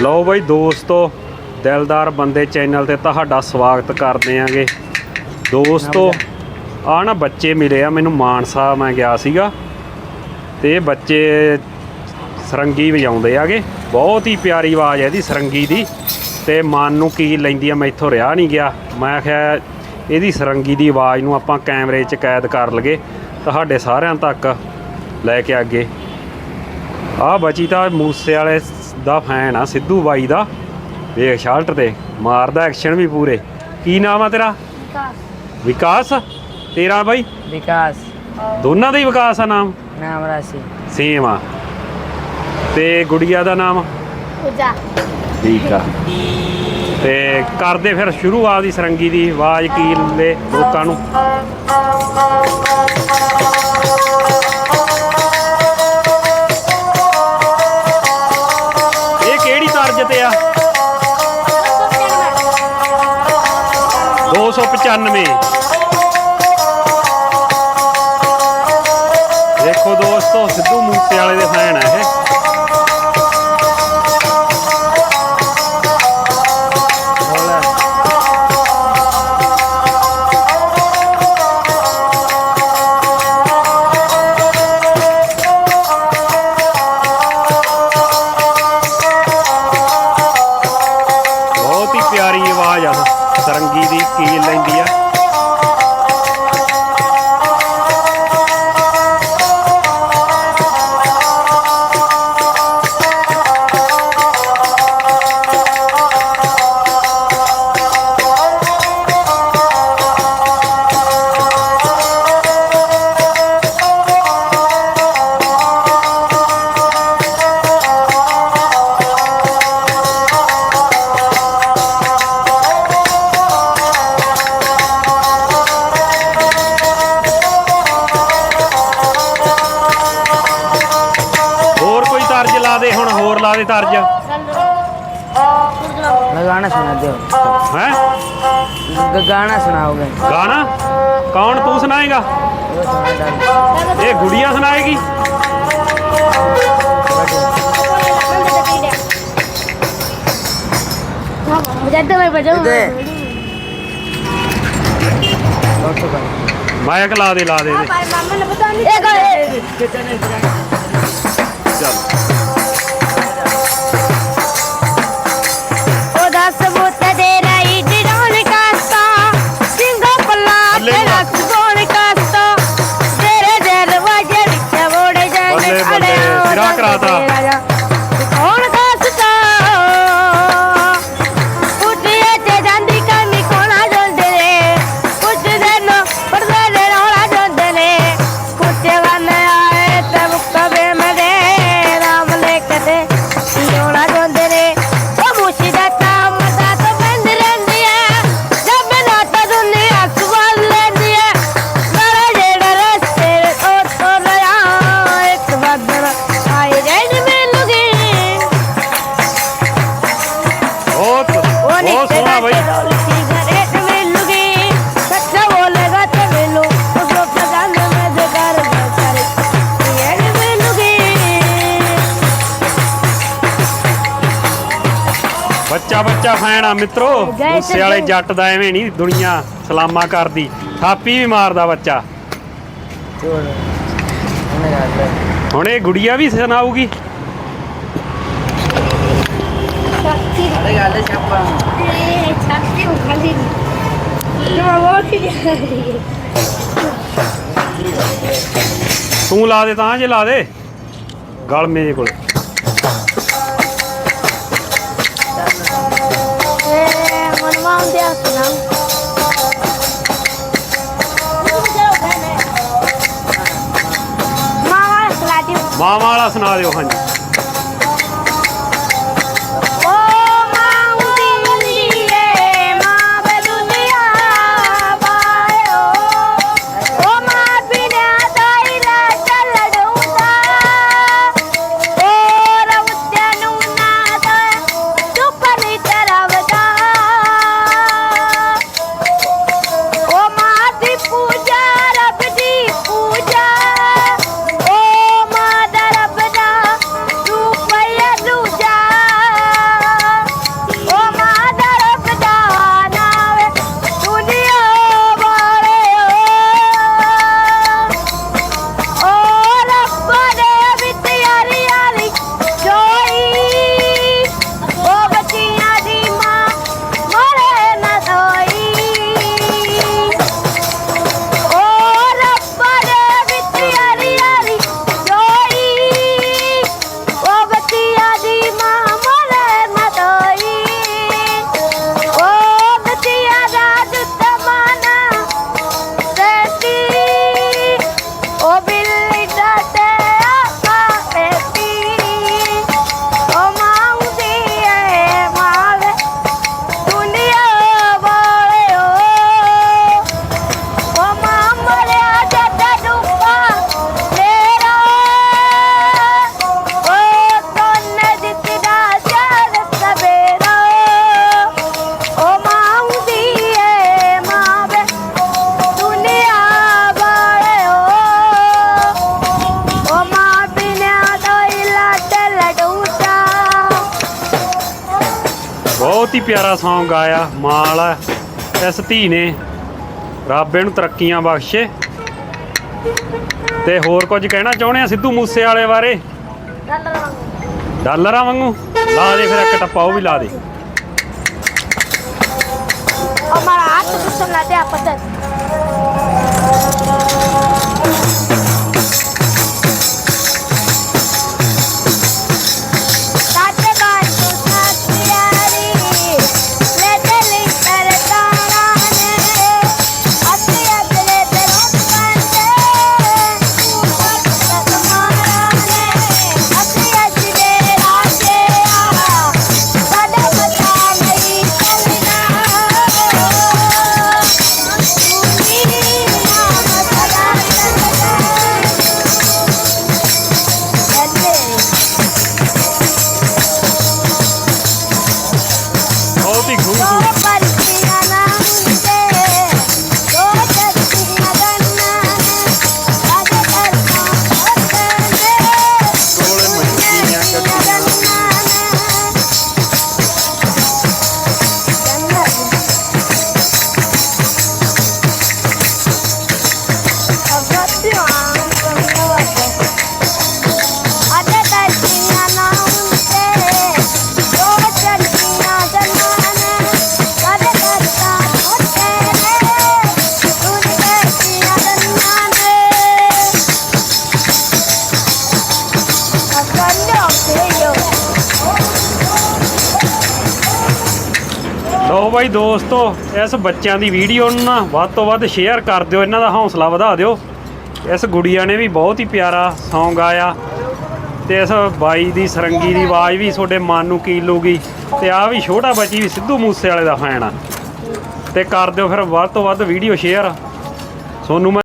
ਲਓ ਬਾਈ ਦੋਸਤੋ, ਦਿਲਦਾਰ ਬੰਦੇ ਚੈਨਲ ਤੇ ਤੁਹਾਡਾ ਸਵਾਗਤ ਕਰਦੇ ਆਂਗੇ। ਦੋਸਤੋ ਆ ਨਾ ਬੱਚੇ ਮਿਲੇ ਆ, ਮੈਨੂੰ ਮਾਨਸਾ ਮੈਂ ਗਿਆ ਸੀਗਾ। ਤੇ ਬੱਚੇ ਸਰੰਗੀ ਵਜਾਉਂਦੇ ਆਗੇ। ਬਹੁਤ ਹੀ ਪਿਆਰੀ ਆਵਾਜ਼ ਹੈ ਇਹਦੀ ਸਰੰਗੀ ਦੀ। ਤੇ ਮਨ ਨੂੰ ਕੀ ਲੈਂਦੀ ਆ ਮੈਥੋਂ ਰਿਹਾ ਨਹੀਂ ਗਿਆ। ਮੈਂ ਕਿਹਾ ਇਹਦੀ ਸਰੰਗੀ ਦੀ ਆਵਾਜ਼ ਨੂੰ ਆਪਾਂ ਕੈਮਰੇ 'ਚ ਕੈਦ ਕਰ ਲਗੇ ਤੁਹਾਡੇ ਸਾਰਿਆਂ ਤੱਕ ਲੈ ਕੇ ਅੱਗੇ ਆ ਬਚੀ ਤਾਂ ਮੂਸੇ ਵਾਲੇ ਦਾ ਫੈਨ ਆ ਸਿੱਧੂ ਬਾਈ ਦਾ। ਵੇਖ ਸ਼ਾਲਟ ਤੇ ਮਾਰਦਾ ਐਕਸ਼ਨ ਵੀ ਪੂਰੇ। ਕੀ ਨਾਮ ਆ ਤੇਰਾ? ਵਿਕਾਸ। ਵਿਕਾਸ? ਤੇਰਾ ਬਾਈ? ਵਿਕਾਸ। ਦੋਨਾਂ ਦਾ ਹੀ ਵਿਕਾਸ ਆ ਨਾਮ? ਨਾਮ ਰਾਸੀ। ਸੇਮ ਆ। ਤੇ ਗੁੜੀਆ ਦਾ ਨਾਮ? ਪੂਜਾ। ਠੀਕ ਆ। ਤੇ ਕਰਦੇ ਫਿਰ ਸ਼ੁਰੂਆਤ ਦੀ ਸਰੰਗੀ ਦੀ ਆਵਾਜ਼ ਕੀ ਲੈ ਲੋਕਾਂ ਨੂੰ? 295 ਦੇਖੋ ਦੋਸਤੋ ਸਿੱਧੂ ਮੂਸੇ ਵਾਲੇ ਦੇ ਫੈਨ ਆ ਇਹ। ਸਰੰਗੀ ਦੀ ਕੀਲ ਲੈਂਦੀ ਆ? ਲਾ ਦੇ ਤਰਜ गाना सुना दो ਹੈ ग- गाना सुनाओगे ਗਾਣਾ ਕੌਣ ਤੂੰ ਸੁਣਾਏਗਾ वो सुना डाल ਇਹ ਗੁੜੀਆ ਸੁਣਾਏਗੀ ਜਦ ਮੈਂ ਬਜਾਉਂ दे और तो कर ਮਾਇਕ ਲਾ ਦੇ ਲਾ ਦੇ ਇਹਦੇ। ਪਰ ਮਾਮਾ ਨੇ ਪਤਾ ਨਹੀਂ ਇਹ ਚੱਲ ਬੱਚਾ ਬੱਚਾ ਫੈਨ ਆ ਮਿੱਤਰੋ। ਮੂਸੇ ਵਾਲੇ ਜੱਟ ਦਾ ਐਵੇਂ ਨਹੀਂ ਦੁਨੀਆ ਸਲਾਮਾ ਕਰਦੀ। ਥਾਪੀ ਵੀ ਮਾਰਦਾ ਬੱਚਾ। ਹੁਣ ਇਹ ਗੁੜੀਆ ਵੀ ਸੁਣਾਊਗੀ। ਤੂੰ ਲਾ ਦੇ ਤਾਂ ਜੇ ਲਾ ਦੇ। ਗਲ ਮੇਰੇ ਕੋਲ। ਮਾਂ ਵਾਲਾ ਸੁਣਾ ਦਿਓ ਹਾਂਜੀ। ਜਿਹੜਾ Song ਆਇਆ ਮਾਂ ਵਾਲਾ ਇਸ ਧੀ ਨੇ ਰੱਬ ਇਹਨੂੰ ਤਰੱਕੀਆਂ ਬਖਸ਼ੇ। ਤੇ ਹੋਰ ਕੁਝ ਕਹਿਣਾ ਚਾਹੁੰਦੇ ਆ ਸਿੱਧੂ ਮੂਸੇ ਵਾਲੇ ਬਾਰੇ? ਡਾਲਰਾਂ ਵਾਂਗੂ। ਲਾ ਦੇ ਫਿਰ ਇੱਕ ਟੱਪਾ, ਉਹ ਵੀ ਲਾ ਦੇ। ਉਹ ਮਾਰਾ ਹੱਥ ਦੁਸਨ ਲਾ ਦੇ ਬਾਈ ਦੋਸਤੋ, ਇਸ ਬੱਚਿਆਂ ਦੀ ਵੀਡੀਓ ਨੂੰ ਨਾ ਵੱਧ ਤੋਂ ਵੱਧ ਸ਼ੇਅਰ ਕਰ ਦਿਓ, ਇਹਨਾਂ ਦਾ ਹੌਸਲਾ ਵਧਾ ਦਿਓ। ਇਸ ਗੁੜੀਆ ਨੇ ਵੀ ਬਹੁਤ ਹੀ ਪਿਆਰਾ Song ਆਇਆ ਤੇ ਇਸ ਬਾਈ ਦੀ ਸਰੰਗੀ ਦੀ ਆਵਾਜ਼ ਵੀ ਤੁਹਾਡੇ ਮਨ ਨੂੰ ਕੀ ਲੂਗੀ ਤੇ ਆ ਵੀ ਛੋਟਾ ਬੱਚੀ ਵੀ ਸਿੱਧੂ ਮੂਸੇ ਵਾਲੇ ਦਾ ਫੈਨ ਆ। ਤੇ ਕਰ ਦਿਓ ਫਿਰ ਵੱਧ ਤੋਂ ਵੱਧ ਵੀਡੀਓ ਸ਼ੇਅਰ ਸੋਨੂੰ ਮੈਂ